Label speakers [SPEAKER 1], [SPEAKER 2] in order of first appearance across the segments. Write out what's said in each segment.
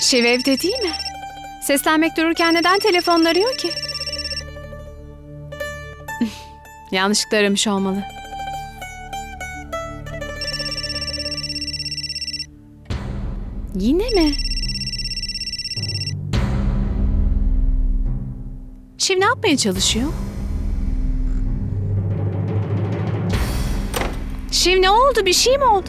[SPEAKER 1] Şiv evde değil mi? Seslenmek dururken neden telefonla arıyor ki? Yanlışlıkla aramış olmalı. Yine mi? Şiv ne yapmaya çalışıyor? Şiv ne oldu? Bir şey mi oldu?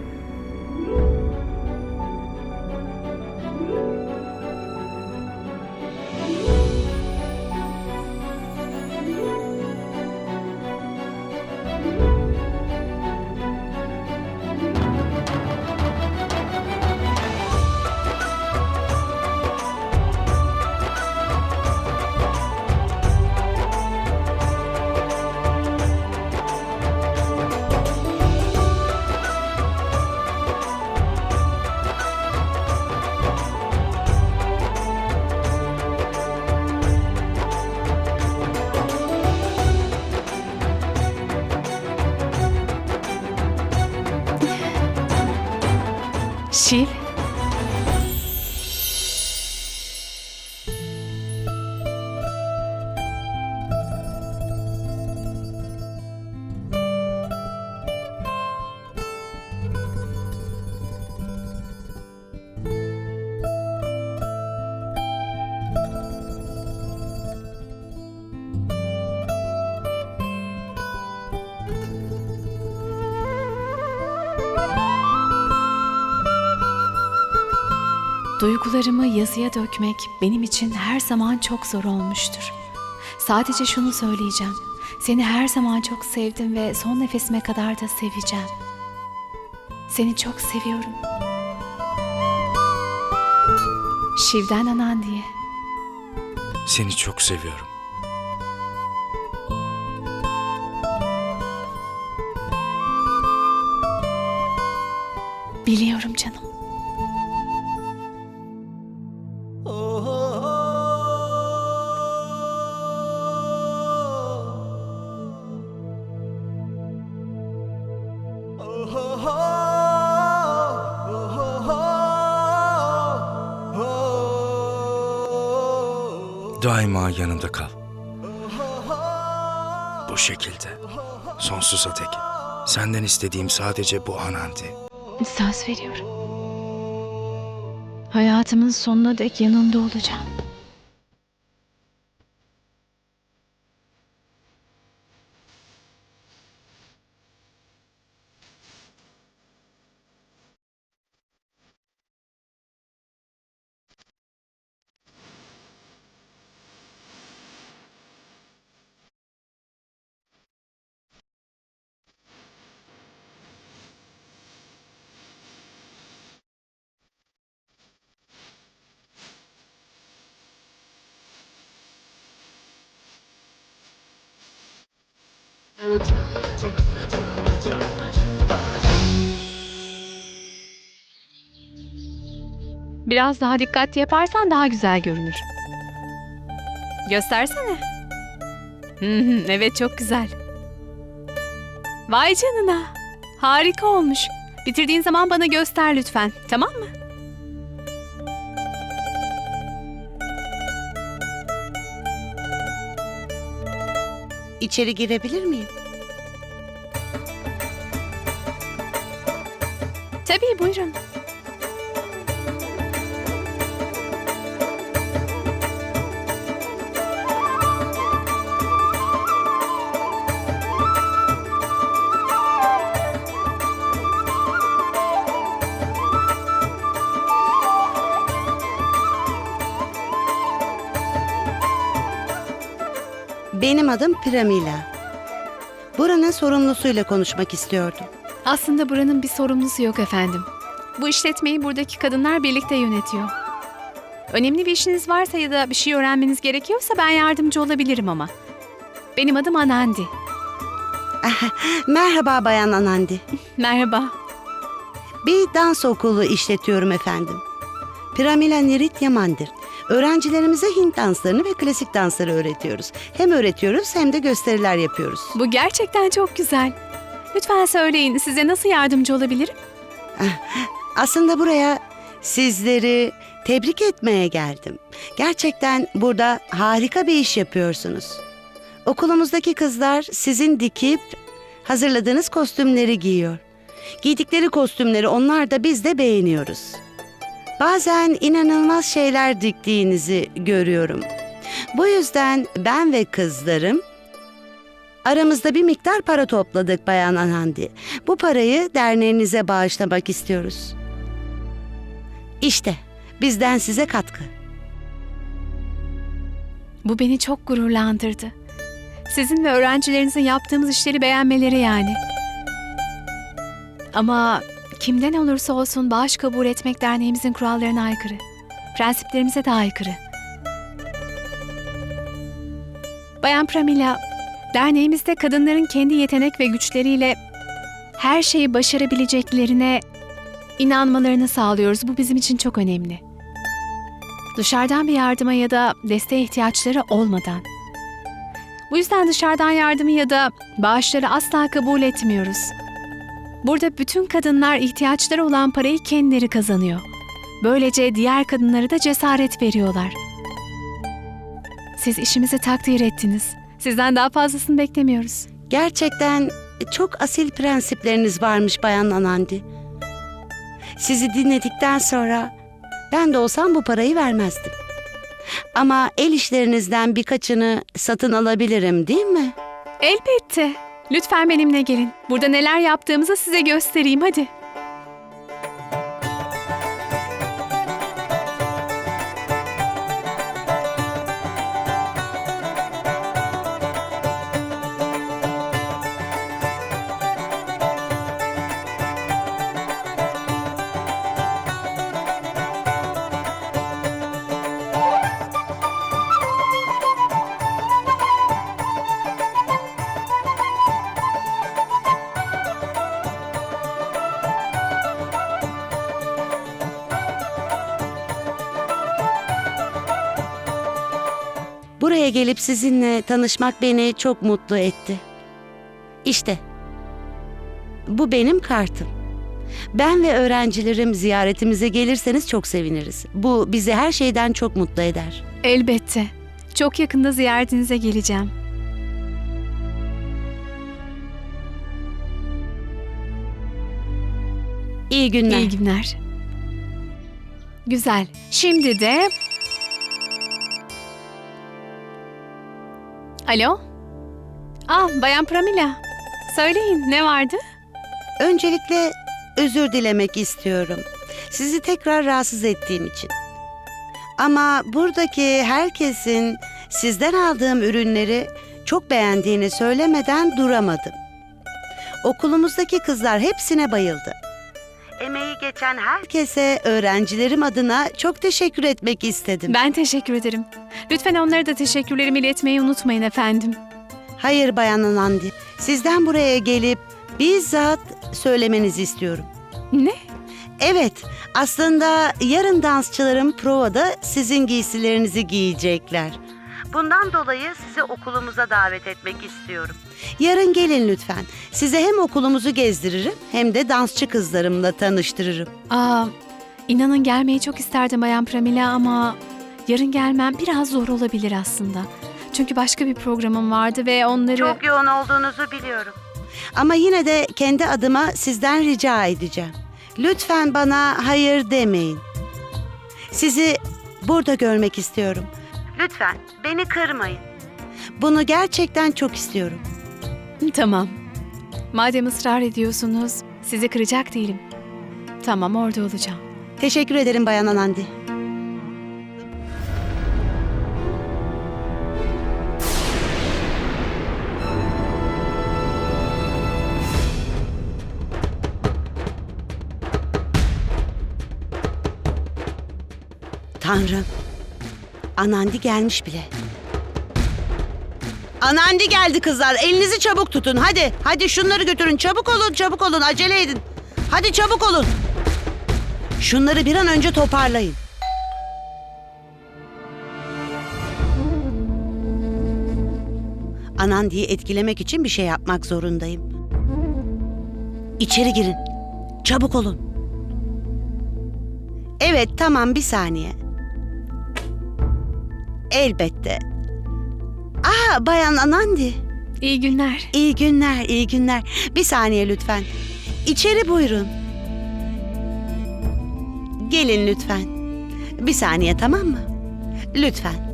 [SPEAKER 1] Duygularımı yazıya dökmek benim için her zaman çok zor olmuştur. Sadece şunu söyleyeceğim. Seni her zaman çok sevdim ve son nefesime kadar da seveceğim. Seni çok seviyorum. Şivden anan diye.
[SPEAKER 2] Seni çok seviyorum.
[SPEAKER 1] Biliyorum canım.
[SPEAKER 2] Daima yanımda kal. Bu şekilde. Sonsuza dek. Senden istediğim sadece bu Anandi.
[SPEAKER 1] Söz veriyorum. Hayatımın sonuna dek yanında olacağım. Biraz daha dikkatli yaparsan daha güzel görünür. Göstersene. Hı hı, evet çok güzel. Vay canına. Harika olmuş. Bitirdiğin zaman bana göster lütfen. Tamam mı?
[SPEAKER 3] İçeri girebilir miyim? Benim adım Pramila. Buranın sorumlusuyla konuşmak istiyordum.
[SPEAKER 1] Aslında buranın bir sorumlusu yok efendim. Bu işletmeyi buradaki kadınlar birlikte yönetiyor. Önemli bir işiniz varsa ya da bir şey öğrenmeniz gerekiyorsa ben yardımcı olabilirim ama. Benim adım Anandi.
[SPEAKER 3] Merhaba Bayan Anandi.
[SPEAKER 1] Merhaba.
[SPEAKER 3] Bir dans okulu işletiyorum efendim. Pramila Niritya Mandir. Öğrencilerimize Hint danslarını ve klasik dansları öğretiyoruz. Hem öğretiyoruz hem de gösteriler yapıyoruz.
[SPEAKER 1] Bu gerçekten çok güzel. Lütfen söyleyin size nasıl yardımcı olabilirim?
[SPEAKER 3] Aslında buraya sizleri tebrik etmeye geldim. Gerçekten burada harika bir iş yapıyorsunuz. Okulumuzdaki kızlar sizin dikip hazırladığınız kostümleri giyiyor. Giydikleri kostümleri onlar da biz de beğeniyoruz. Bazen inanılmaz şeyler diktiğinizi görüyorum. Bu yüzden ben ve kızlarım aramızda bir miktar para topladık Bayan Anandi. Bu parayı derneğinize bağışlamak istiyoruz. İşte bizden size katkı.
[SPEAKER 1] Bu beni çok gururlandırdı. Sizin ve öğrencilerinizin yaptığımız işleri beğenmeleri yani. Ama kimden olursa olsun bağış kabul etmek derneğimizin kurallarına aykırı. Prensiplerimize de aykırı. Bayan Pramila, derneğimizde kadınların kendi yetenek ve güçleriyle her şeyi başarabileceklerine inanmalarını sağlıyoruz. Bu bizim için çok önemli. Dışarıdan bir yardıma ya da desteğe ihtiyaçları olmadan. Bu yüzden dışarıdan yardımı ya da bağışları asla kabul etmiyoruz. Burada bütün kadınlar ihtiyaçları olan parayı kendileri kazanıyor. Böylece diğer kadınlara da cesaret veriyorlar. Siz işimizi takdir ettiniz. Sizden daha fazlasını beklemiyoruz.
[SPEAKER 3] Gerçekten çok asil prensipleriniz varmış Bayan Anandi. Sizi dinledikten sonra ben de olsam bu parayı vermezdim. Ama el işlerinizden birkaçını satın alabilirim değil mi?
[SPEAKER 1] Elbette. Lütfen benimle gelin. Burada neler yaptığımızı size göstereyim hadi.
[SPEAKER 3] Gelip sizinle tanışmak beni çok mutlu etti. İşte. Bu benim kartım. Ben ve öğrencilerim ziyaretimize gelirseniz çok seviniriz. Bu bizi her şeyden çok mutlu eder.
[SPEAKER 1] Elbette. Çok yakında ziyaretinize geleceğim.
[SPEAKER 3] İyi günler.
[SPEAKER 1] İyi günler. Güzel. Şimdi de... Alo? Ah, Bayan Pramila. Söyleyin, ne vardı?
[SPEAKER 3] Öncelikle özür dilemek istiyorum. Sizi tekrar rahatsız ettiğim için. Ama buradaki herkesin sizden aldığım ürünleri çok beğendiğini söylemeden duramadım. Okulumuzdaki kızlar hepsine bayıldı. Emeği geçen herkese öğrencilerim adına çok teşekkür etmek istedim.
[SPEAKER 1] Ben teşekkür ederim. Lütfen onlara da teşekkürlerimi iletmeyi unutmayın efendim.
[SPEAKER 3] Hayır Bayan Anandi, sizden buraya gelip bizzat söylemenizi istiyorum.
[SPEAKER 1] Ne?
[SPEAKER 3] Evet, aslında yarın dansçılarım provada sizin giysilerinizi giyecekler. Bundan dolayı sizi okulumuza davet etmek istiyorum. Yarın gelin lütfen. Size hem okulumuzu gezdiririm hem de dansçı kızlarımla tanıştırırım.
[SPEAKER 1] Aa, inanın gelmeyi çok isterdim Bayan Pramila ama yarın gelmem biraz zor olabilir aslında. Çünkü başka bir programım vardı ve onları...
[SPEAKER 3] Çok yoğun olduğunuzu biliyorum. Ama yine de kendi adıma sizden rica edeceğim. Lütfen bana hayır demeyin. Sizi burada görmek istiyorum. Lütfen beni kırmayın. Bunu gerçekten çok istiyorum.
[SPEAKER 1] Tamam. Madem ısrar ediyorsunuz, sizi kıracak değilim. Tamam, orada olacağım.
[SPEAKER 3] Teşekkür ederim Bayan Anandi. Tanrım. Anandi gelmiş bile. Anandi geldi kızlar. Elinizi çabuk tutun. Hadi, hadi şunları götürün. Çabuk olun, çabuk olun. Acele edin. Hadi çabuk olun. Şunları bir an önce toparlayın. Anandi'yi etkilemek için bir şey yapmak zorundayım. İçeri girin. Çabuk olun. Evet, tamam bir saniye. Elbette. Aa, Bayan Anandi.
[SPEAKER 1] İyi günler.
[SPEAKER 3] İyi günler, iyi günler. Bir saniye lütfen. İçeri buyurun. Gelin lütfen. Bir saniye tamam mı? Lütfen.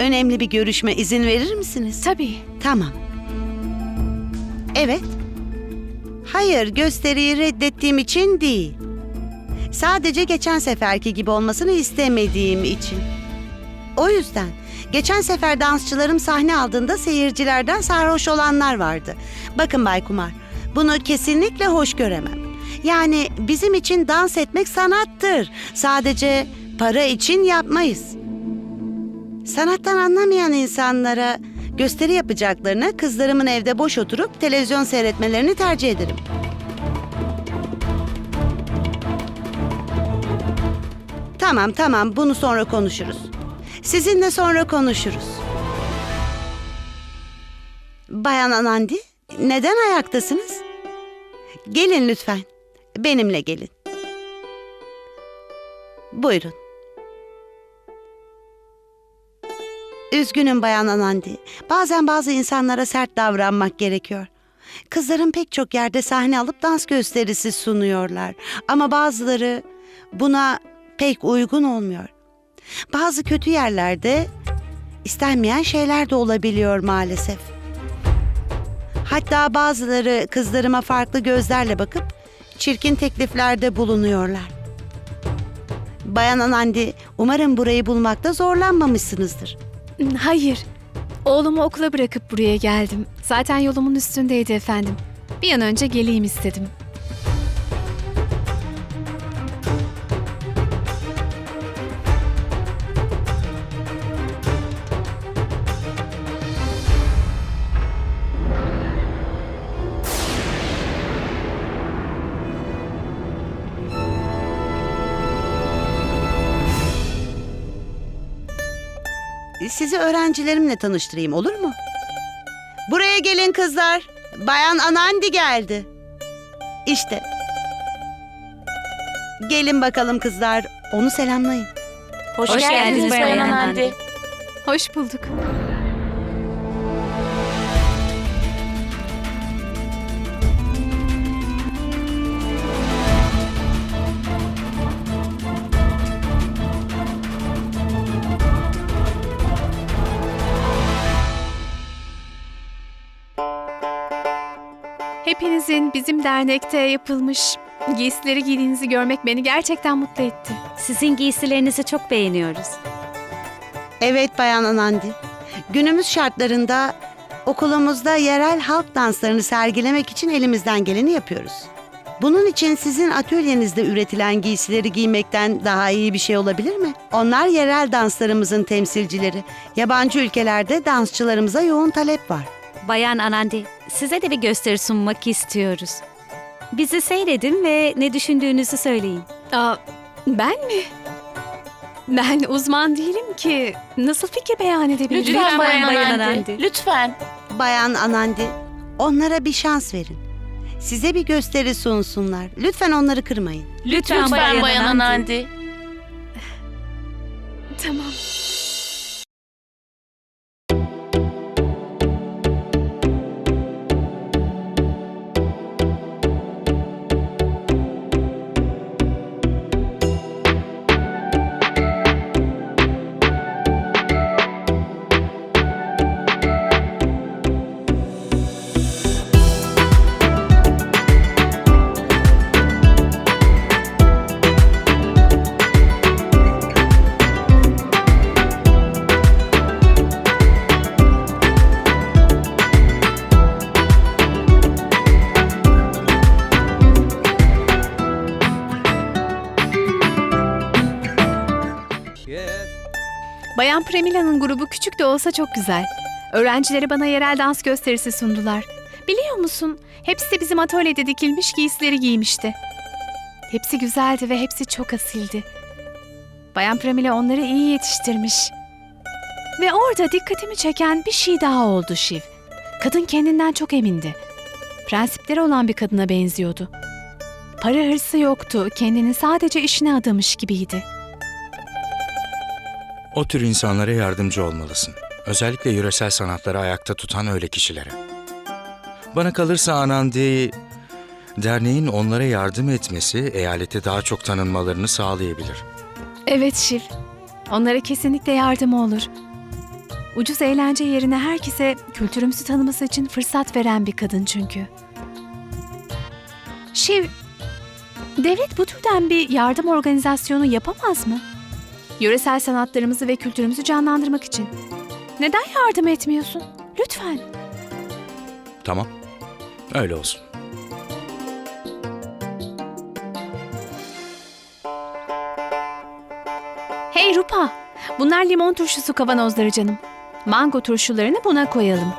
[SPEAKER 3] Önemli bir görüşme izin verir misiniz?
[SPEAKER 1] Tabii.
[SPEAKER 3] Tamam. Evet. Hayır, gösteriyi reddettiğim için değil. Sadece geçen seferki gibi olmasını istemediğim için. O yüzden geçen sefer dansçılarım sahne aldığında seyircilerden sarhoş olanlar vardı. Bakın Bay Kumar, bunu kesinlikle hoş göremem. Yani bizim için dans etmek sanattır. Sadece para için yapmayız. Sanattan anlamayan insanlara gösteri yapacaklarına kızlarımın evde boş oturup televizyon seyretmelerini tercih ederim. Tamam tamam bunu sonra konuşuruz. Sizinle sonra konuşuruz. Bayan Anandi, neden ayaktasınız? Gelin lütfen. Benimle gelin. Buyurun. Üzgünüm Bayan Anandi. Bazen bazı insanlara sert davranmak gerekiyor. Kızların pek çok yerde sahne alıp dans gösterisi sunuyorlar. Ama bazıları buna pek uygun olmuyor. Bazı kötü yerlerde istenmeyen şeyler de olabiliyor maalesef. Hatta bazıları kızlarıma farklı gözlerle bakıp çirkin tekliflerde bulunuyorlar. Bayan Anandi, umarım burayı bulmakta zorlanmamışsınızdır.
[SPEAKER 1] Hayır. Oğlumu okula bırakıp buraya geldim. Zaten yolumun üstündeydi efendim. Bir an önce geleyim istedim.
[SPEAKER 3] Sizi öğrencilerimle tanıştırayım olur mu? Buraya gelin kızlar. Bayan Anandi geldi. İşte. Gelin bakalım kızlar. Onu selamlayın.
[SPEAKER 4] Hoş,
[SPEAKER 1] Hoş
[SPEAKER 4] geldiniz
[SPEAKER 1] geldiniz
[SPEAKER 4] Bayan
[SPEAKER 1] Bayan
[SPEAKER 4] Anandi.
[SPEAKER 1] Hoş bulduk. Bizim dernekte yapılmış giysileri giydiğinizi görmek beni gerçekten mutlu etti.
[SPEAKER 4] Sizin giysilerinizi çok beğeniyoruz.
[SPEAKER 3] Evet Bayan Anandi. Günümüz şartlarında okulumuzda yerel halk danslarını sergilemek için elimizden geleni yapıyoruz. Bunun için sizin atölyenizde üretilen giysileri giymekten daha iyi bir şey olabilir mi? Onlar yerel danslarımızın temsilcileri. Yabancı ülkelerde dansçılarımıza yoğun talep var.
[SPEAKER 4] Bayan Anandi, size de bir gösteri sunmak istiyoruz. Bizi seyredin ve ne düşündüğünüzü söyleyin.
[SPEAKER 1] Aa, ben mi? Ben uzman değilim ki. Nasıl fikir beyan edebilirim?
[SPEAKER 4] Lütfen Bayan
[SPEAKER 5] Anandi.
[SPEAKER 4] Anandi.
[SPEAKER 5] Lütfen.
[SPEAKER 3] Bayan Anandi, onlara bir şans verin. Size bir gösteri sunsunlar. Lütfen onları kırmayın.
[SPEAKER 4] Lütfen,
[SPEAKER 5] Lütfen Bayan Anandi.
[SPEAKER 1] Tamam. Bayan Premila'nın grubu küçük de olsa çok güzel. Öğrencileri bana yerel dans gösterisi sundular. Biliyor musun? Hepsi bizim atölyede dikilmiş giysileri giymişti. Hepsi güzeldi ve hepsi çok asildi. Bayan Premila onları iyi yetiştirmiş. Ve orada dikkatimi çeken bir şey daha oldu Şiv. Kadın kendinden çok emindi. Prensipleri olan bir kadına benziyordu. Para hırsı yoktu, kendini sadece işine adamış gibiydi.
[SPEAKER 2] O tür insanlara yardımcı olmalısın. Özellikle yöresel sanatları ayakta tutan öyle kişilere. Bana kalırsa Anandi, derneğin onlara yardım etmesi eyalete daha çok tanınmalarını sağlayabilir.
[SPEAKER 1] Evet Şiv, onlara kesinlikle yardımı olur. Ucuz eğlence yerine herkese kültürümüzü tanıması için fırsat veren bir kadın çünkü. Şiv, devlet bu türden bir yardım organizasyonu yapamaz mı? Yöresel sanatlarımızı ve kültürümüzü canlandırmak için. Neden yardım etmiyorsun? Lütfen.
[SPEAKER 2] Tamam, öyle olsun.
[SPEAKER 1] Hey Rupa, bunlar limon turşusu kavanozları canım. Mango turşularını buna koyalım.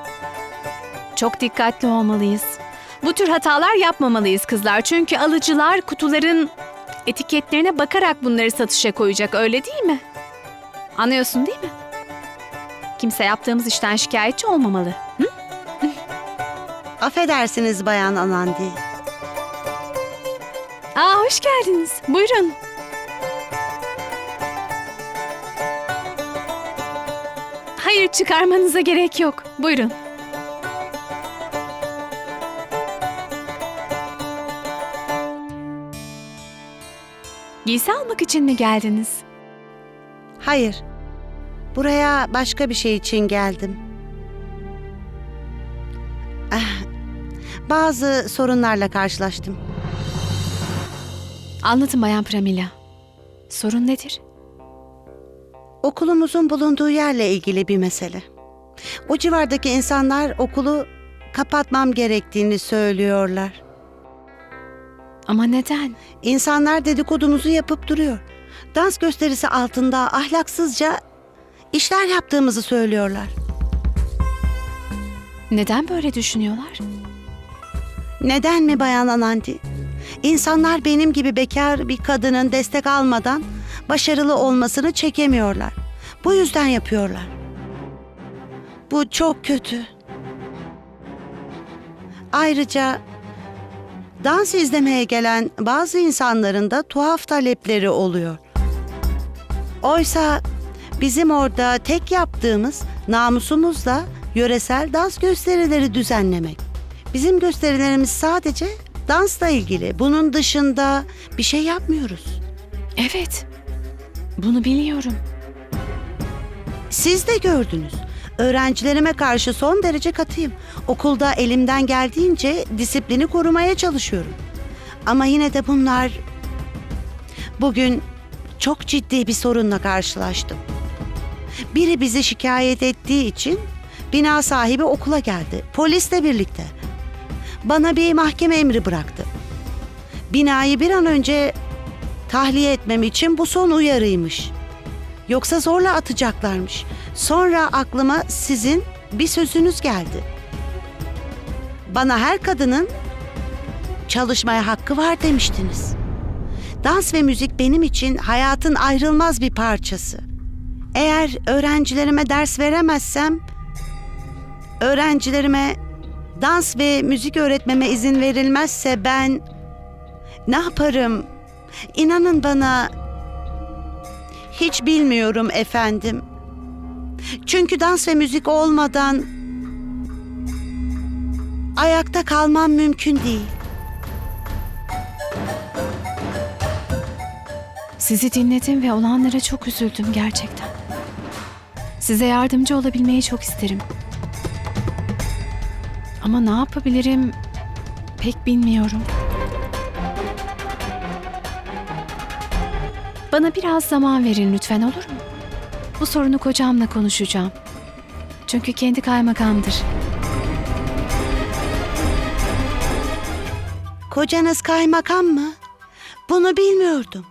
[SPEAKER 1] Çok dikkatli olmalıyız. Bu tür hatalar yapmamalıyız kızlar. Çünkü alıcılar kutuların etiketlerine bakarak bunları satışa koyacak öyle değil mi? Anlıyorsun değil mi? Kimse yaptığımız işten şikayetçi olmamalı. Hı?
[SPEAKER 3] Affedersiniz Bayan Anandi.
[SPEAKER 1] Aa hoş geldiniz. Buyurun. Hayır çıkarmanıza gerek yok. Buyurun. Giysi almak için mi geldiniz?
[SPEAKER 3] Hayır. Buraya başka bir şey için geldim. Ah, Bazı sorunlarla karşılaştım.
[SPEAKER 1] Anlatın Bayan Pramila. Sorun nedir?
[SPEAKER 3] Okulumuzun bulunduğu yerle ilgili bir mesele. O civardaki insanlar okulu kapatmam gerektiğini söylüyorlar.
[SPEAKER 1] Ama neden?
[SPEAKER 3] İnsanlar dedikodumuzu yapıp duruyor. Dans gösterisi altında ahlaksızca işler yaptığımızı söylüyorlar.
[SPEAKER 1] Neden böyle düşünüyorlar?
[SPEAKER 3] Neden mi Bayan Anandi? İnsanlar benim gibi bekar bir kadının destek almadan başarılı olmasını çekemiyorlar. Bu yüzden yapıyorlar. Bu çok kötü. Ayrıca dans izlemeye gelen bazı insanların da tuhaf talepleri oluyor. Oysa bizim orada tek yaptığımız namusumuzla yöresel dans gösterileri düzenlemek. Bizim gösterilerimiz sadece dansla ilgili. Bunun dışında bir şey yapmıyoruz.
[SPEAKER 1] Evet. Bunu biliyorum.
[SPEAKER 3] Siz de gördünüz. Öğrencilerime karşı son derece katıyım. Okulda elimden geldiğince disiplini korumaya çalışıyorum. Ama yine de bunlar... Bugün çok ciddi bir sorunla karşılaştım. Biri bizi şikayet ettiği için bina sahibi okula geldi. Polisle birlikte. Bana bir mahkeme emri bıraktı. Binayı bir an önce tahliye etmem için bu son uyarıymış. Yoksa zorla atacaklarmış. Sonra aklıma sizin bir sözünüz geldi. Bana her kadının çalışmaya hakkı var demiştiniz. Dans ve müzik benim için hayatın ayrılmaz bir parçası. Eğer öğrencilerime ders veremezsem öğrencilerime dans ve müzik öğretmeme izin verilmezse ben ne yaparım? İnanın bana hiç bilmiyorum efendim. Çünkü dans ve müzik olmadan ayakta kalmam mümkün değil.
[SPEAKER 1] Sizi dinledim ve olanlara çok üzüldüm gerçekten. Size yardımcı olabilmeyi çok isterim. Ama ne yapabilirim pek bilmiyorum. Bana biraz zaman verin lütfen olur mu? Bu sorunu kocamla konuşacağım. Çünkü kendi kaymakamdır.
[SPEAKER 3] Kocanız kaymakam mı? Bunu bilmiyordum.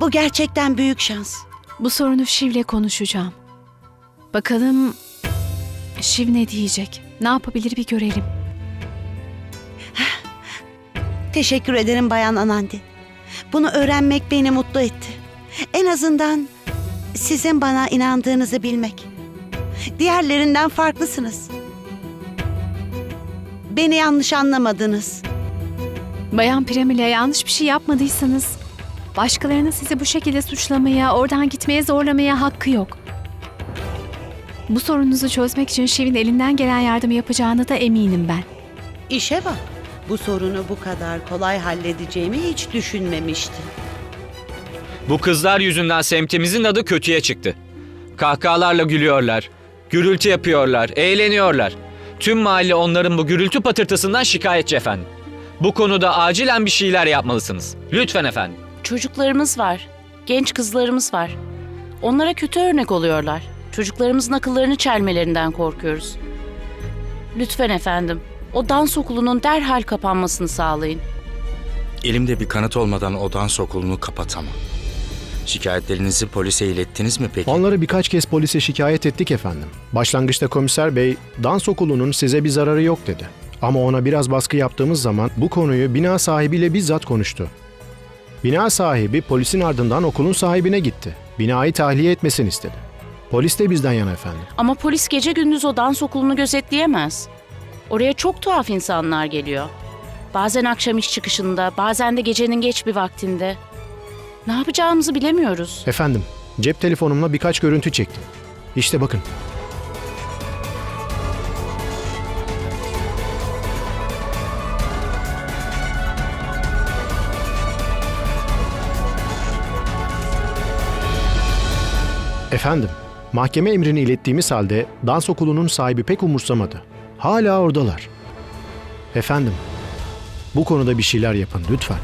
[SPEAKER 3] Bu gerçekten büyük şans.
[SPEAKER 1] Bu sorunu Şiv'le konuşacağım. Bakalım Şiv ne diyecek? Ne yapabilir bir görelim.
[SPEAKER 3] Teşekkür ederim Bayan Anandi. Bunu öğrenmek beni mutlu etti. En azından sizin bana inandığınızı bilmek. Diğerlerinden farklısınız. Beni yanlış anlamadınız.
[SPEAKER 1] Bayan Pramila yanlış bir şey yapmadıysanız başkalarının sizi bu şekilde suçlamaya, oradan gitmeye zorlamaya hakkı yok. Bu sorununuzu çözmek için Şiv'in elinden gelen yardımı yapacağına da eminim ben.
[SPEAKER 3] İşe bak. Bu sorunu bu kadar kolay halledeceğimi hiç düşünmemiştim.
[SPEAKER 5] Bu kızlar yüzünden semtimizin adı kötüye çıktı. Kahkahalarla gülüyorlar, gürültü yapıyorlar, eğleniyorlar. Tüm mahalle onların bu gürültü patırtısından şikayetçi efendim. Bu konuda acilen bir şeyler yapmalısınız. Lütfen efendim.
[SPEAKER 6] Çocuklarımız var. Genç kızlarımız var. Onlara kötü örnek oluyorlar. Çocuklarımızın akıllarını çelmelerinden korkuyoruz. Lütfen efendim, o dans okulunun derhal kapanmasını sağlayın.
[SPEAKER 2] Elimde bir kanıt olmadan o dans okulunu kapatamam. Şikayetlerinizi polise ilettiniz mi peki?
[SPEAKER 7] Onları birkaç kez polise şikayet ettik efendim. Başlangıçta komiser bey, dans okulunun size bir zararı yok dedi. Ama ona biraz baskı yaptığımız zaman bu konuyu bina sahibiyle bizzat konuştu. Bina sahibi polisin ardından okulun sahibine gitti. Binayı tahliye etmesini istedi. Polis de bizden yana efendim.
[SPEAKER 6] Ama polis gece gündüz o dans okulunu gözetleyemez. Oraya çok tuhaf insanlar geliyor. Bazen akşam iş çıkışında, bazen de gecenin geç bir vaktinde. Ne yapacağımızı bilemiyoruz.
[SPEAKER 7] Efendim, cep telefonumla birkaç görüntü çektim. İşte bakın. Efendim, mahkeme emrini ilettiğimiz halde dans okulunun sahibi pek umursamadı. Hala oradalar. Efendim, bu konuda bir şeyler yapın lütfen.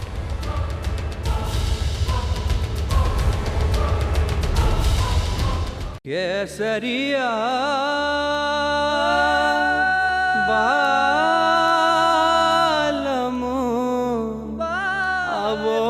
[SPEAKER 8] que sería?